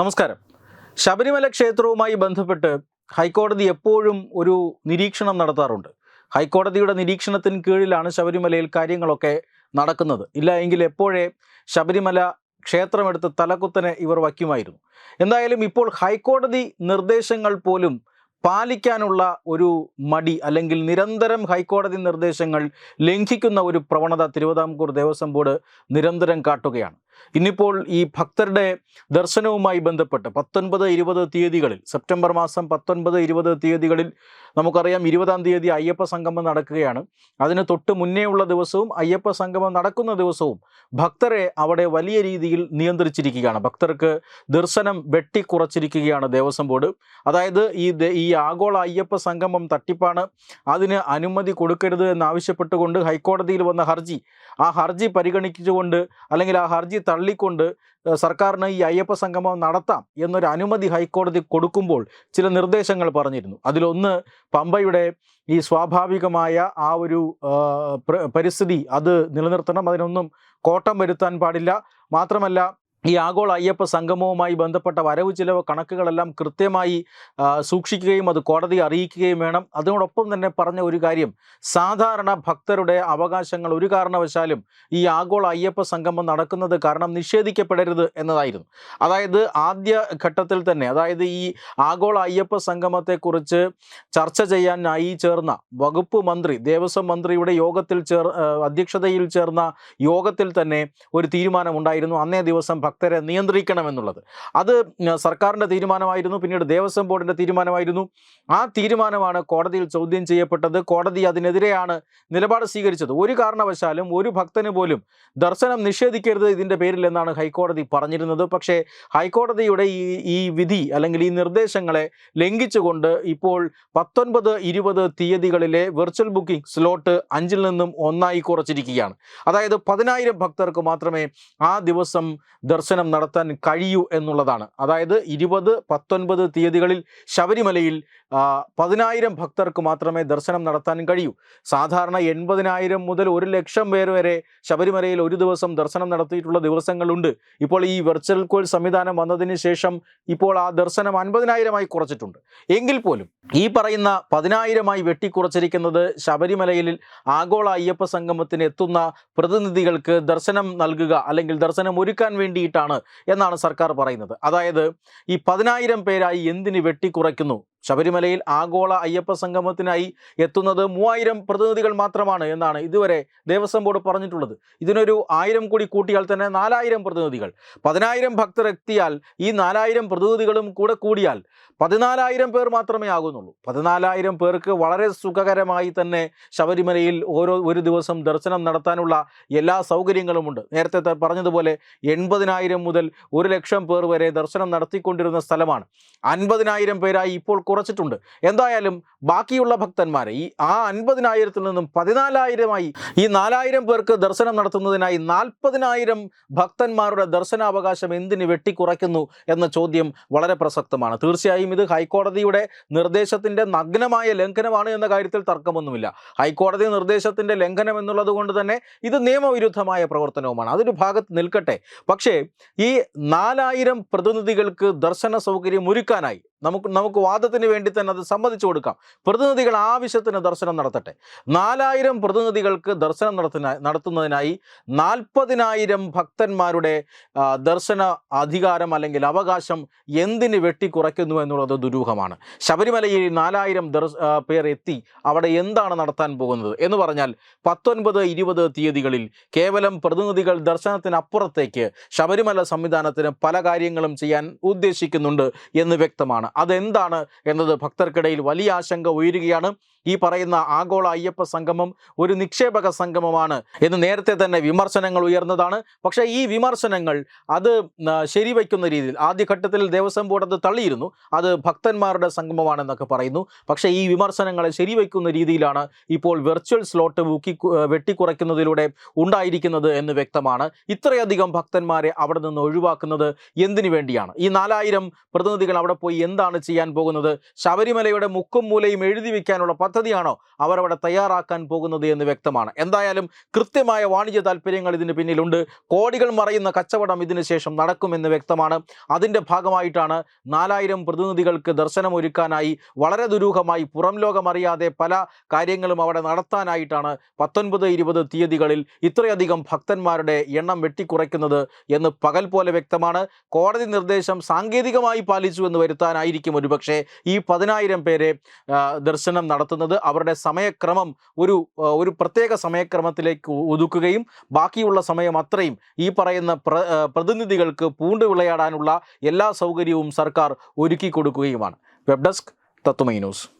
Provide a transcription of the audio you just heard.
നമസ്കാരം. ശബരിമല ക്ഷേത്രവുമായി ബന്ധപ്പെട്ട് ഹൈക്കോടതി എപ്പോഴും ഒരു നിരീക്ഷണം നടത്താറുണ്ട്. ഹൈക്കോടതിയുടെ നിരീക്ഷണത്തിന് കീഴിലാണ് ശബരിമലയിൽ കാര്യങ്ങളൊക്കെ നടക്കുന്നത്. ഇല്ല എങ്കിൽ എപ്പോഴേ ശബരിമല ക്ഷേത്രമെടുത്ത് തലക്കുത്തനെ ഇവർ വയ്ക്കുമായിരുന്നു. എന്തായാലും ഇപ്പോൾ ഹൈക്കോടതി നിർദ്ദേശങ്ങൾ പോലും പാലിക്കാനുള്ള ഒരു മടി അല്ലെങ്കിൽ നിരന്തരം ഹൈക്കോടതി നിർദ്ദേശങ്ങൾ ലംഘിക്കുന്ന ഒരു പ്രവണത തിരുവിതാംകൂർ ദേവസ്വം ബോർഡ് നിരന്തരം കാട്ടുകയാണ്. ഇന്നിപ്പോൾ ഈ ഭക്തരുടെ ദർശനവുമായി ബന്ധപ്പെട്ട് പത്തൊൻപത് ഇരുപത് തീയതികളിൽ സെപ്റ്റംബർ മാസം പത്തൊൻപത് ഇരുപത് തീയതികളിൽ നമുക്കറിയാം ഇരുപതാം തീയതി അയ്യപ്പ സംഗമം നടക്കുകയാണ്. അതിന് തൊട്ട് മുന്നേയുള്ള ദിവസവും അയ്യപ്പ സംഗമം നടക്കുന്ന ദിവസവും ഭക്തരെ അവിടെ വലിയ രീതിയിൽ നിയന്ത്രിച്ചിരിക്കുകയാണ്. ഭക്തർക്ക് ദർശനം വെട്ടിക്കുറച്ചിരിക്കുകയാണ് ദേവസ്വം ബോർഡ്. അതായത് ഈ ഈ ആഗോള അയ്യപ്പ സംഗമം തട്ടിപ്പാണ്. അതിന് അനുമതി കൊടുക്കരുത് എന്നാവശ്യപ്പെട്ടുകൊണ്ട് ഹൈക്കോടതിയിൽ വന്ന ഹർജി. ആ ഹർജി പരിഗണിച്ചുകൊണ്ട് അല്ലെങ്കിൽ ആ ഹർജി തള്ളിക്കൊണ്ട് സർക്കാരിന് ഈ അയ്യപ്പ സംഗമം നടത്താം എന്നൊരു അനുമതി ഹൈക്കോടതി കൊടുക്കുമ്പോൾ ചില നിർദ്ദേശങ്ങൾ പറഞ്ഞിരുന്നു. അതിലൊന്ന് പമ്പയുടെ ഈ സ്വാഭാവികമായ ആ ഒരു പരിസ്ഥിതി അത് നിലനിർത്തണം. അതിനൊന്നും കോട്ടം വരുത്താൻ പാടില്ല. മാത്രമല്ല ഈ ആഗോള അയ്യപ്പ സംഗമവുമായി ബന്ധപ്പെട്ട വരവ് ചിലവ് കണക്കുകളെല്ലാം കൃത്യമായി സൂക്ഷിക്കുകയും അത് കോടതി അറിയിക്കുകയും വേണം. അതിനോടൊപ്പം തന്നെ പറഞ്ഞ ഒരു കാര്യം സാധാരണ ഭക്തരുടെ അവകാശങ്ങൾ ഒരു കാരണവശാലും ഈ ആഗോള അയ്യപ്പ സംഗമം നടക്കുന്നത് കാരണം നിഷേധിക്കപ്പെടരുത് എന്നതായിരുന്നു. അതായത് ആദ്യ ഘട്ടത്തിൽ തന്നെ അതായത് ഈ ആഗോള അയ്യപ്പ സംഗമത്തെക്കുറിച്ച് ചർച്ച ചെയ്യാനായി ചേർന്ന വകുപ്പ് മന്ത്രി ദേവസ്വം മന്ത്രിയുടെ യോഗത്തിൽ ചേർ അധ്യക്ഷതയിൽ ചേർന്ന യോഗത്തിൽ തന്നെ ഒരു തീരുമാനമുണ്ടായിരുന്നു. അന്നേ ദിവസം ഭക്തരെ നിയന്ത്രിക്കണമെന്നുള്ളത്. അത് സർക്കാരിന്റെ തീരുമാനമായിരുന്നു പിന്നീട് ദേവസ്വം ബോർഡിന്റെ തീരുമാനമായിരുന്നു. ആ തീരുമാനമാണ് കോടതിയിൽ ചോദ്യം ചെയ്യപ്പെട്ടത്. കോടതി അതിനെതിരെയാണ് നിലപാട് സ്വീകരിച്ചത്. ഒരു കാരണവശാലും ഒരു ഭക്തന് പോലും ദർശനം നിഷേധിക്കരുത് ഇതിന്റെ പേരിൽ എന്നാണ് ഹൈക്കോടതി പറഞ്ഞിരുന്നത്. പക്ഷേ ഹൈക്കോടതിയുടെ ഈ ഈ വിധി അല്ലെങ്കിൽ ഈ നിർദ്ദേശങ്ങളെ ലംഘിച്ചുകൊണ്ട് ഇപ്പോൾ പത്തൊൻപത് ഇരുപത് തീയതികളിലെ വെർച്വൽ ബുക്കിംഗ് സ്ലോട്ട് അഞ്ചിൽ നിന്നും ഒന്നായി കുറച്ചിരിക്കുകയാണ്. അതായത് പതിനായിരം ഭക്തർക്ക് മാത്രമേ ആ ദിവസം നടത്താൻ കഴിയൂ എന്നുള്ളതാണ്. അതായത് ഇരുപത് പത്തൊൻപത് തീയതികളിൽ ശബരിമലയിൽ പതിനായിരം ഭക്തർക്ക് മാത്രമേ ദർശനം നടത്താൻ കഴിയൂ. സാധാരണ എൺപതിനായിരം മുതൽ ഒരു ലക്ഷം പേർ വരെ ശബരിമലയിൽ ഒരു ദിവസം ദർശനം നടത്തിയിട്ടുള്ള ദിവസങ്ങളുണ്ട്. ഇപ്പോൾ ഈ വെർച്വൽ കോൾ സംവിധാനം വന്നതിന് ശേഷം ഇപ്പോൾ ആ ദർശനം അൻപതിനായിരമായി കുറച്ചിട്ടുണ്ട്. എങ്കിൽ പോലും ഈ പറയുന്ന പതിനായിരമായി വെട്ടിക്കുറച്ചിരിക്കുന്നത് ശബരിമലയിൽ ആഗോള അയ്യപ്പ സംഗമത്തിന് എത്തുന്ന പ്രതിനിധികൾക്ക് ദർശനം നൽകുക അല്ലെങ്കിൽ ദർശനം ഒരുക്കാൻ വേണ്ടിയിട്ടാണ് എന്നാണ് സർക്കാർ പറയുന്നത്. അതായത് ഈ പതിനായിരം പേരായി എന്തിന് വെട്ടിക്കുറയ്ക്കുന്നു? ശബരിമലയിൽ ആഗോള അയ്യപ്പ സംഗമത്തിനായി എത്തുന്നത് മൂവായിരം പ്രതിനിധികൾ മാത്രമാണ് എന്നാണ് ഇതുവരെ ദേവസ്വം ബോർഡ് പറഞ്ഞിട്ടുള്ളത്. ഇതിനൊരു ആയിരം കൂടി കൂട്ടിയാൽ തന്നെ നാലായിരം പ്രതിനിധികൾ. പതിനായിരം ഭക്തർ എത്തിയാൽ ഈ നാലായിരം പ്രതിനിധികളും കൂടെ കൂടിയാൽ പതിനാലായിരം പേർ മാത്രമേ ആകുന്നുള്ളൂ. പതിനാലായിരം പേർക്ക് വളരെ സുഖകരമായി തന്നെ ശബരിമലയിൽ ഓരോ ഒരു ദിവസം ദർശനം നടത്താനുള്ള എല്ലാ സൗകര്യങ്ങളുമുണ്ട് നേരത്തെ പറഞ്ഞതുപോലെ എൺപതിനായിരം മുതൽ ഒരു ലക്ഷം പേർ വരെ ദർശനം നടത്തിക്കൊണ്ടിരുന്ന സ്ഥലമാണ്. അൻപതിനായിരം പേരായി ഇപ്പോൾ കുറച്ചിട്ടുണ്ട്. എന്തായാലും ബാക്കിയുള്ള ഭക്തന്മാരെ ഈ ആ അൻപതിനായിരത്തിൽ നിന്നും പതിനാലായിരമായി ഈ നാലായിരം പേർക്ക് ദർശനം നടത്തുന്നതിനായി നാൽപ്പതിനായിരം ഭക്തന്മാരുടെ ദർശനാവകാശം എന്തിന് വെട്ടിക്കുറയ്ക്കുന്നു എന്ന ചോദ്യം വളരെ പ്രസക്തമാണ്. തീർച്ചയായും ഇത് ഹൈക്കോടതിയുടെ നിർദ്ദേശത്തിന്റെ നഗ്നമായ ലംഘനമാണ് എന്ന കാര്യത്തിൽ തർക്കമൊന്നുമില്ല. ഹൈക്കോടതി നിർദ്ദേശത്തിന്റെ ലംഘനം എന്നുള്ളത് കൊണ്ട് തന്നെ ഇത് നിയമവിരുദ്ധമായ പ്രവർത്തനവുമാണ്. അതൊരു ഭാഗത്ത് നിൽക്കട്ടെ. പക്ഷേ ഈ നാലായിരം പ്രതിനിധികൾക്ക് ദർശന സൗകര്യം ഒരുക്കാനായി നമുക്ക് നമുക്ക് വാദത്തിന് വേണ്ടി തന്നെ അത് സമ്മതിച്ചു കൊടുക്കാം. പ്രതിനിധികൾ ആവശ്യത്തിന് ദർശനം നടത്തട്ടെ. നാലായിരം പ്രതിനിധികൾക്ക് ദർശനം നടത്തുന്ന നടത്തുന്നതിനായി നാൽപ്പതിനായിരം ഭക്തന്മാരുടെ ദർശന അധികാരം അല്ലെങ്കിൽ അവകാശം എന്തിന് വെട്ടിക്കുറയ്ക്കുന്നു എന്നുള്ളത് ദുരൂഹമാണ്. ശബരിമലയിൽ നാലായിരം പേർ എത്തി അവിടെ എന്താണ് നടത്താൻ പോകുന്നത് എന്ന് പറഞ്ഞാൽ പത്തൊൻപത് ഇരുപത് തീയതികളിൽ കേവലം പ്രതിനിധികൾ ദർശനത്തിനപ്പുറത്തേക്ക് ശബരിമല സംവിധാനത്തിന് പല കാര്യങ്ങളും ചെയ്യാൻ ഉദ്ദേശിക്കുന്നുണ്ട് എന്ന് വ്യക്തമാണ്. അതെന്താണ് എന്നത് ഭക്തർക്കിടയിൽ വലിയ ആശങ്ക ഉയരുകയാണ്. ഈ പറയുന്ന ആഗോള അയ്യപ്പ സംഗമം ഒരു നിക്ഷേപക സംഗമമാണ് എന്ന് നേരത്തെ തന്നെ വിമർശനങ്ങൾ ഉയർന്നതാണ്. പക്ഷേ ഈ വിമർശനങ്ങൾ അത് ശരിവയ്ക്കുന്ന രീതിയിൽ ആദ്യഘട്ടത്തിൽ ദേവസ്വം ബോർഡ് അത് തള്ളിയിരുന്നു. അത് ഭക്തന്മാരുടെ സംഗമമാണെന്നൊക്കെ പറയുന്നു. പക്ഷേ ഈ വിമർശനങ്ങളെ ശരിവയ്ക്കുന്ന രീതിയിലാണ് ഇപ്പോൾ വെർച്വൽ സ്ലോട്ട് ബുക്കി വെട്ടിക്കുറയ്ക്കുന്നതിലൂടെ ഉണ്ടായിരിക്കുന്നത് എന്ന് വ്യക്തമാണ്. ഇത്രയധികം ഭക്തന്മാരെ അവിടെ നിന്ന് ഒഴിവാക്കുന്നത് എന്തിനു വേണ്ടിയാണ്? ഈ നാലായിരം പ്രതിനിധികൾ അവിടെ പോയി എന്താണ് ചെയ്യാൻ പോകുന്നത്? ശബരിമലയുടെ മുക്കും മൂലയും എഴുതി വയ്ക്കാനുള്ള പദ്ധതിയാണോ അവരവിടെ തയ്യാറാക്കാൻ പോകുന്നത് എന്ന് വ്യക്തമാണ്. എന്തായാലും കൃത്യമായ വാണിജ്യ താല്പര്യങ്ങൾ ഇതിന് പിന്നിലുണ്ട്. കോടികൾ മറയുന്ന കച്ചവടം ഇതിനുശേഷം നടക്കുമെന്ന് വ്യക്തമാണ്. അതിന്റെ ഭാഗമായിട്ടാണ് നാലായിരം പ്രതിനിധികൾക്ക് ദർശനം ഒരുക്കാനായി വളരെ ദുരൂഹമായി പുറം ലോകമറിയാതെ പല കാര്യങ്ങളും അവിടെ നടത്താനായിട്ടാണ് പത്തൊൻപത് ഇരുപത് തീയതികളിൽ ഇത്രയധികം ഭക്തന്മാരുടെ എണ്ണം വെട്ടിക്കുറയ്ക്കുന്നത് എന്ന് പകൽ പോലെ വ്യക്തമാണ്. കോടതി നിർദ്ദേശം സാങ്കേതികമായി പാലിച്ചു എന്ന് വരുത്താനായിരിക്കും ഒരുപക്ഷെ ഈ പതിനായിരം പേരെ ദർശനം നടത്തുന്നത്. അവരുടെ സമയക്രമം ഒരു ഒരു പ്രത്യേക സമയക്രമത്തിലേക്ക് ഒതുക്കുകയും ബാക്കിയുള്ള സമയം അത്രയും ഈ പറയുന്ന പ്ര പ്രതിനിധികൾക്ക് പൂണ്ട് വിളയാടാനുള്ള എല്ലാ സൗകര്യവും സർക്കാർ ഒരുക്കി കൊടുക്കുകയുമാണ് വെബ് ഡെസ്ക് തത്വമൈ ന്യൂസ്.